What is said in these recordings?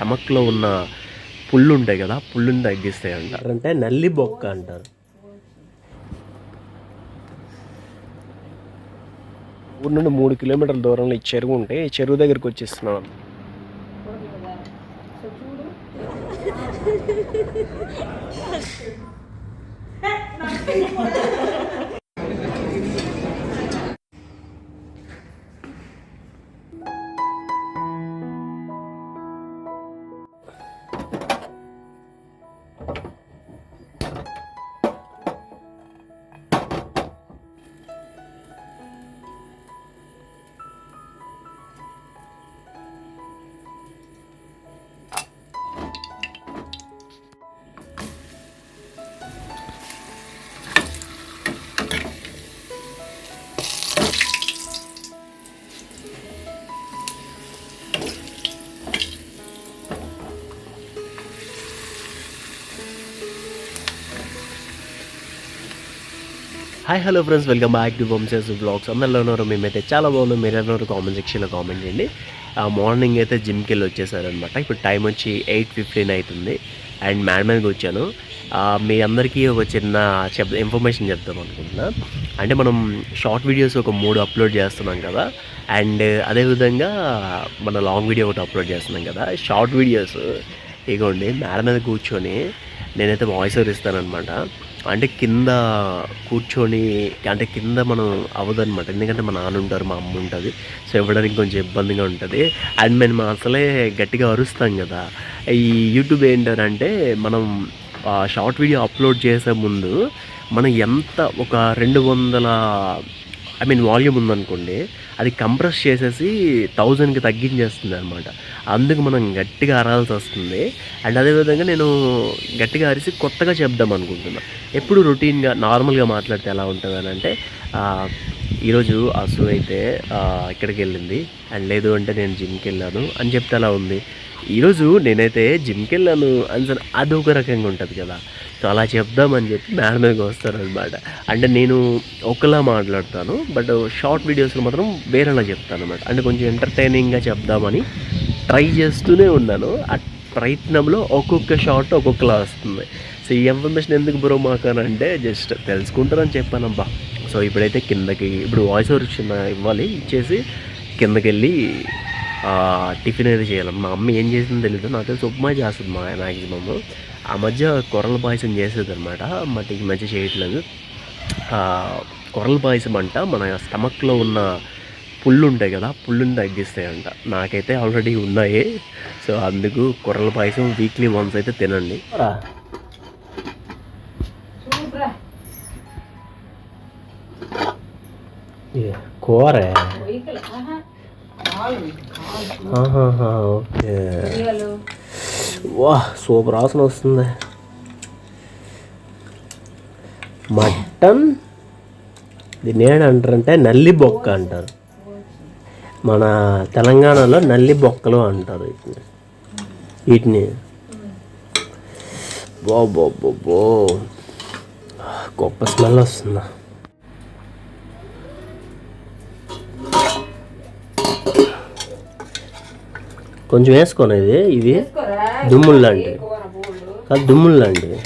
స్టమక్లో ఉన్న పుళ్ళు ఉంటాయి కదా పుళ్ళుని తగ్గిస్తాయి అంటారు అంటే నల్లి బొక్క అంటారు. ఊరు నుండి మూడు కిలోమీటర్ల దూరంలో ఈ చెరువు ఉంటే ఈ చెరువు దగ్గరికి వచ్చేస్తున్నాం. Hi hello friends welcome back to Vamsha's vlogs అందరిలో ఉన్నారు మేమైతే చాలా బాగున్నాం. మీరు ఉన్నారు కామెంట్ సెక్షన్లో కామెంట్ చేయండి. మార్నింగ్ అయితే జిమ్కి వెళ్ళి వచ్చేసారనమాట ఇప్పుడు టైం వచ్చి ఎయిట్ ఫిఫ్టీన్ అవుతుంది అండ్ మ్యాడ్ వచ్చాను. మీ అందరికీ ఒక చిన్న చెప్ ఇన్ఫర్మేషన్ చెప్తాం అనుకుంటున్నా. అంటే మనం షార్ట్ వీడియోస్ ఒక మూడు అప్లోడ్ చేస్తున్నాం కదా. అండ్ అదేవిధంగా మన లాంగ్ వీడియో ఒకటి అప్లోడ్ చేస్తున్నాం కదా. షార్ట్ వీడియోస్ ఇగోండి మేడ మీద కూర్చొని నేనైతే వాయిస్ ఓవర్ ఇస్తానమాట అంటే కింద కూర్చొని అంటే కింద మనం అవ్వదనమాట ఎందుకంటే మా నాన్న ఉంటారు మా అమ్మ ఉంటుంది. సో ఇవ్వడానికి కొంచెం ఇబ్బందిగా ఉంటుంది. అండ్ మేము అసలే గట్టిగా అరుస్తాం కదా. ఈ యూట్యూబ్ ఏంటంటే మనం షార్ట్ వీడియో అప్లోడ్ చేసే ముందు మనం ఎంత ఒక రెండు వందల ఐ మీన్ వాల్యూమ్ ఉందనుకోండి అది కంప్రెస్ చేసేసి థౌజండ్కి తగ్గించేస్తుంది అనమాట అందుకు మనం గట్టిగా అరాల్సి వస్తుంది. అండ్ అదేవిధంగా నేను గట్టిగా అరిసి కొత్తగా చెప్దాం అనుకుంటున్నా. ఎప్పుడు రొటీన్గా నార్మల్గా మాట్లాడితే ఎలా ఉంటుంది అని అంటే ఆ, ఈరోజు అసు అయితే ఇక్కడికి వెళ్ళింది. అండ్ లేదు అంటే నేను జిమ్కి వెళ్ళాను. అని చెప్తే ఎలా ఉంది? ఈరోజు నేనైతే జిమ్కి వెళ్ళాను అని అది అదొక రకంగా ఉంటుంది కదా. సో అలా చెప్దామని చెప్పి మేడం మీదకి వస్తారనమాట అంటే నేను ఒకలా మాట్లాడతాను బట్ షార్ట్ వీడియోస్లో మాత్రం వేరేలా చెప్తాను అనమాట అంటే కొంచెం ఎంటర్టైనింగ్గా చెప్దామని ట్రై చేస్తూనే ఉన్నాను. ఆ ప్రయత్నంలో ఒక్కొక్క షార్ట్ ఒక్కొక్కలా వస్తుంది. సో ఈ ఇన్ఫర్మేషన్ ఎందుకు బ్రో మాకానంటే జస్ట్ తెలుసుకుంటారని చెప్పానబ్బా. సో ఇప్పుడైతే కిందకి ఇప్పుడు వాయిస్ ఓవర్ ఇవ్వాలి ఇచ్చేసి కిందకి వెళ్ళి టిఫిన్ అయితే చేయాలి. మా అమ్మ ఏం చేసిందో తెలీదు. నాకు తెలిసి ఉప్మా చేస్తుంది మా మ్యాక్సిమమ్ ఆ మధ్య కొరల పాయసం చేసేది అనమాట బట్ ఈ మధ్య చేయట్లేదు. ఆ, కొరల పాయసం అంట మన స్టమక్లో ఉన్న పుళ్ళు ఉంటాయి కదా పుళ్ళుని తగ్గిస్తాయంట. నాకైతే ఆల్రెడీ ఉన్నాయి. సో అందుకు కొరల పాయసం వీక్లీ వన్స్ అయితే తినండి. కూర? ఓకే. వా సూపర్ వాసన వస్తుంది. మటన్ దీన్ని ఏంటంటారంటే నల్లి బొక్క అంటారు. మన తెలంగాణలో నల్లి బొక్కలు అంటారు వీటిని. వీటిని. బో బో బో బో. గొప్ప స్మెల్ వస్తుందా? కొంచెం వేసుకోను ఇది? ఇది దుమ్ములు లాంటివి కాదు దుమ్ములు లాంటివి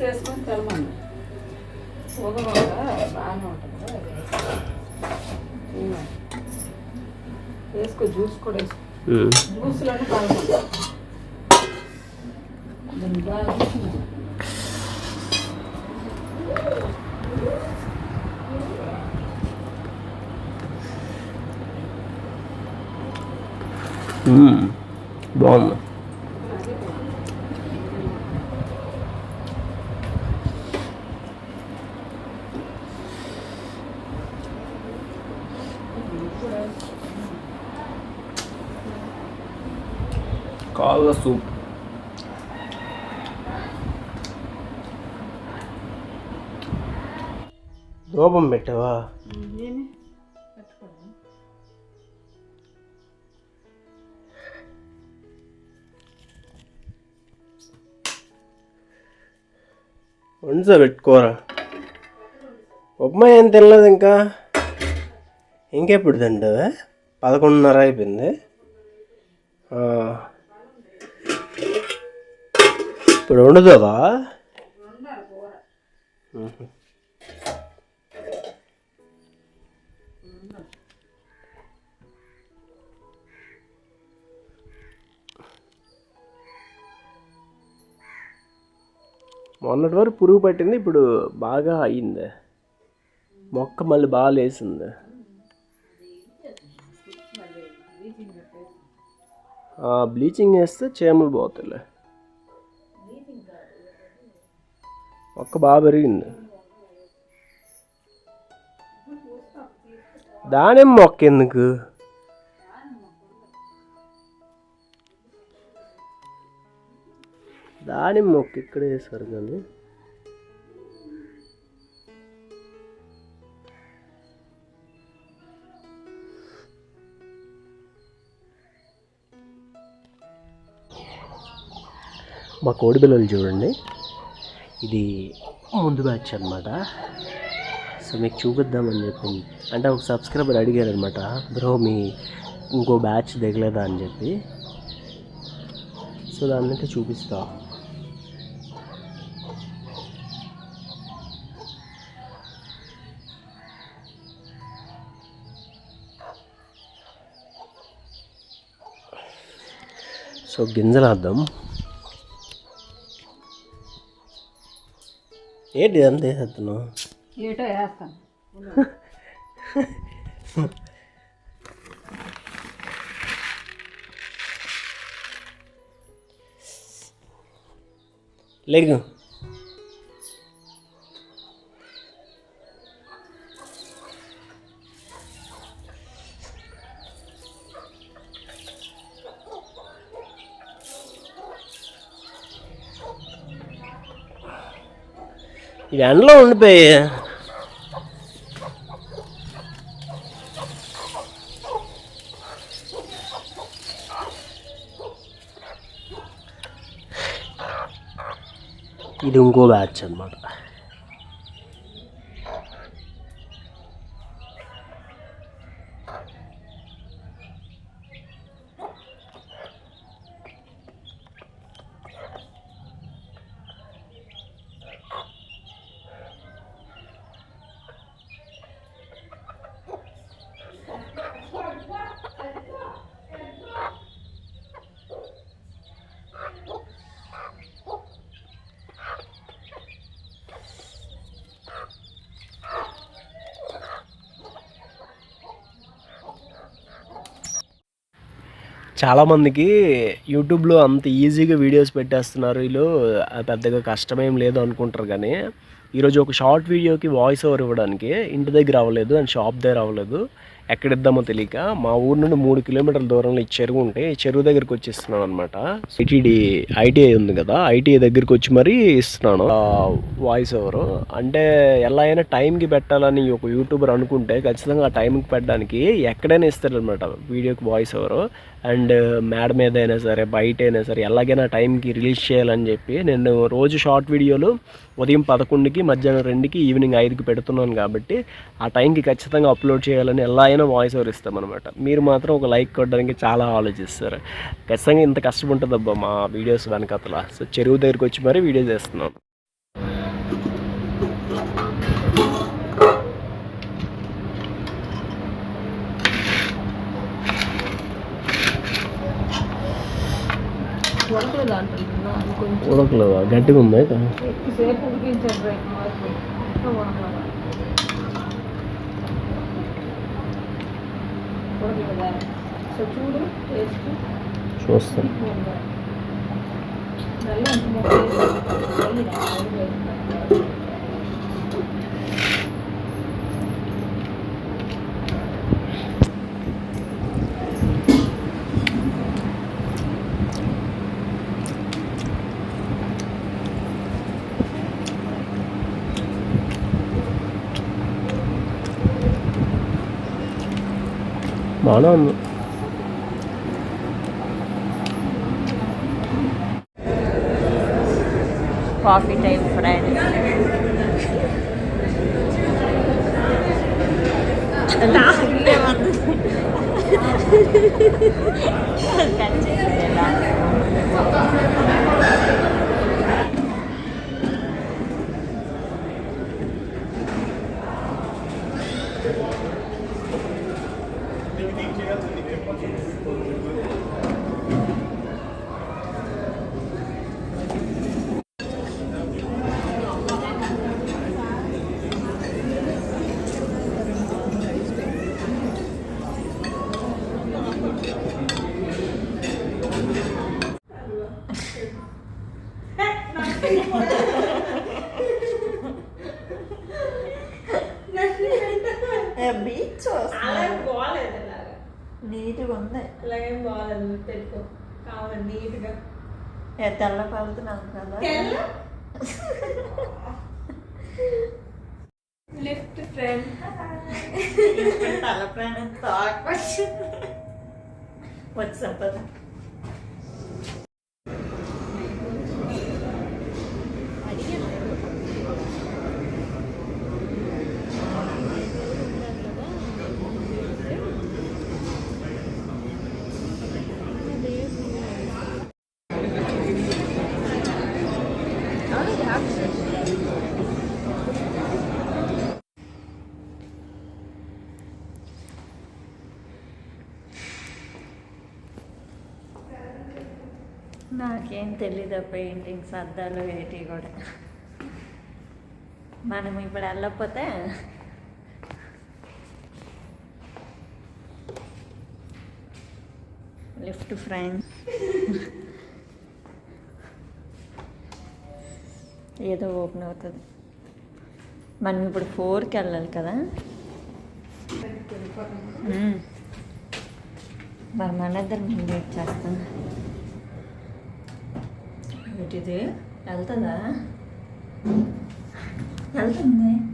వేసుకొని. తెలమన్నా బాగానే బాగుంది కాళ్ళ సూప్ దూపం పెట్టావా వండుసా పెట్టుకోరా. ఉప్మా ఏం తినలేదు ఇంకా? ఇంకెప్పుడు తింటావా పదకొండున్నర అయిపోయింది. ఇప్పుడు వండుతావా? మొన్నటి వరకు పురుగు పట్టింది ఇప్పుడు బాగా అయింది. మొక్క మళ్ళీ బాగా లేసింది. బ్లీచింగ్ వేస్తే చీమలు పోతాయిలే. మొక్క బాగా పెరిగింది. దానిమ్మ మొక్క ఎందుకు? దాని మొక్క ఇక్కడే వేస్తారు కానీ. మా కోడి పిల్లలు చూడండి. ఇది ముందు బ్యాచ్ అనమాట సో మీకు చూపిద్దామని చెప్పి అంటే ఒక సబ్స్క్రైబర్ అడిగారు అనమాట బ్రో మీ ఇంకో బ్యాచ్ దిగలేదా? అని చెప్పి. సో దాన్నైతే చూపిస్తా. సో గింజలు వేద్దాం ఏంటి ఇదంతా వేసేస్తున్నావు? ఏటో వేస్తాను. లేకు ఎండలో ఉండిపోయి. ఇది ఇంకో బ్యాచ్ అనమాట చాలామందికి యూట్యూబ్లో అంత ఈజీగా వీడియోస్ పెట్టేస్తున్నారు. వీళ్ళు పెద్దగా కష్టమేం లేదు అనుకుంటారు కానీ ఈరోజు ఒక షార్ట్ వీడియోకి వాయిస్ ఓవర్ ఇవ్వడానికి ఇంటి దగ్గర అవ్వలేదు అండ్ షాప్ దగ్గర అవ్వలేదు. ఎక్కడ ఇద్దామో తెలియక మా ఊరు నుండి మూడు కిలోమీటర్ల దూరంలో ఈ చెరువు ఉంటే ఈ చెరువు దగ్గరికి వచ్చిస్తున్నాను అనమాట ఐటీడీ ఐటీఐ ఉంది కదా ఐటీఐ దగ్గరికి వచ్చి మరీ ఇస్తున్నాను. వాయిస్ ఓవర్ అంటే ఎలా అయినా టైంకి పెట్టాలని ఒక యూట్యూబర్ అనుకుంటే ఖచ్చితంగా ఆ టైంకి పెట్టడానికి ఎక్కడైనా ఇస్తారనమాట వీడియోకి వాయిస్ ఓవర్ అండ్ మేడ మీద అయినా సరే బయట అయినా సరే ఎలాగైనా టైంకి రిలీజ్ చేయాలని చెప్పి నేను రోజు షార్ట్ వీడియోలు ఉదయం పదకొండుకి మధ్యాహ్నం రెండుకి ఈవినింగ్ ఐదుకి పెడుతున్నాను కాబట్టి ఆ టైంకి ఖచ్చితంగా అప్లోడ్ చేయాలని ఎలా అయినా వాయిస్ ఓవర్ ఇస్తామన్నమాట. మీరు మాత్రం ఒక లైక్ కొట్టడానికి చాలా ఆలోచిస్తారు. ఖచ్చితంగా ఇంత కష్టం మా వీడియోస్ వెనకతల. సో చెరువు దగ్గరికి వచ్చి మరీ వీడియో చేస్తున్నాను. ఉడకలేదు ఉడకలేదా? గట్టిగా ఉంది ఎక్కువసేపు ఉడికించాడు రైట్ మార్పు ఇంకా ఉడకలేదు ఉడకలేదా సో చూడు టేస్ట్ చూస్తాను నల్ల అంత మొక్క వేసి, నెయ్యి వేసి. బాగానే ఉంది కాఫీ టైం ఫ్రెండ్స్ బీచ్ అలాగే బాగాలేదు అలాగా నీట్గా ఉంది అలాగేం బాగాలేదు పెట్టుకో. కావాలి నీట్గా. తెల్ల పడుతున్నాం కదా లిఫ్ట్ ఫ్రెండ్ తల ప్రాణం తాకొచ్చు వచ్చాం నాకేం తెలీదు పెయింటింగ్స్ అద్దాలు వేటి కూడా. మనం ఇప్పుడు వెళ్ళకపోతే లిఫ్ట్ ఫ్రెండ్స్ ఏదో ఓపెన్ అవుతుంది. మనం ఇప్పుడు ఫోర్కి వెళ్ళాలి కదా. మరి మన ఇద్దరు ముందు వెయిట్ చేస్తాం. இருக்குது நல்லா நல்லா நல்லா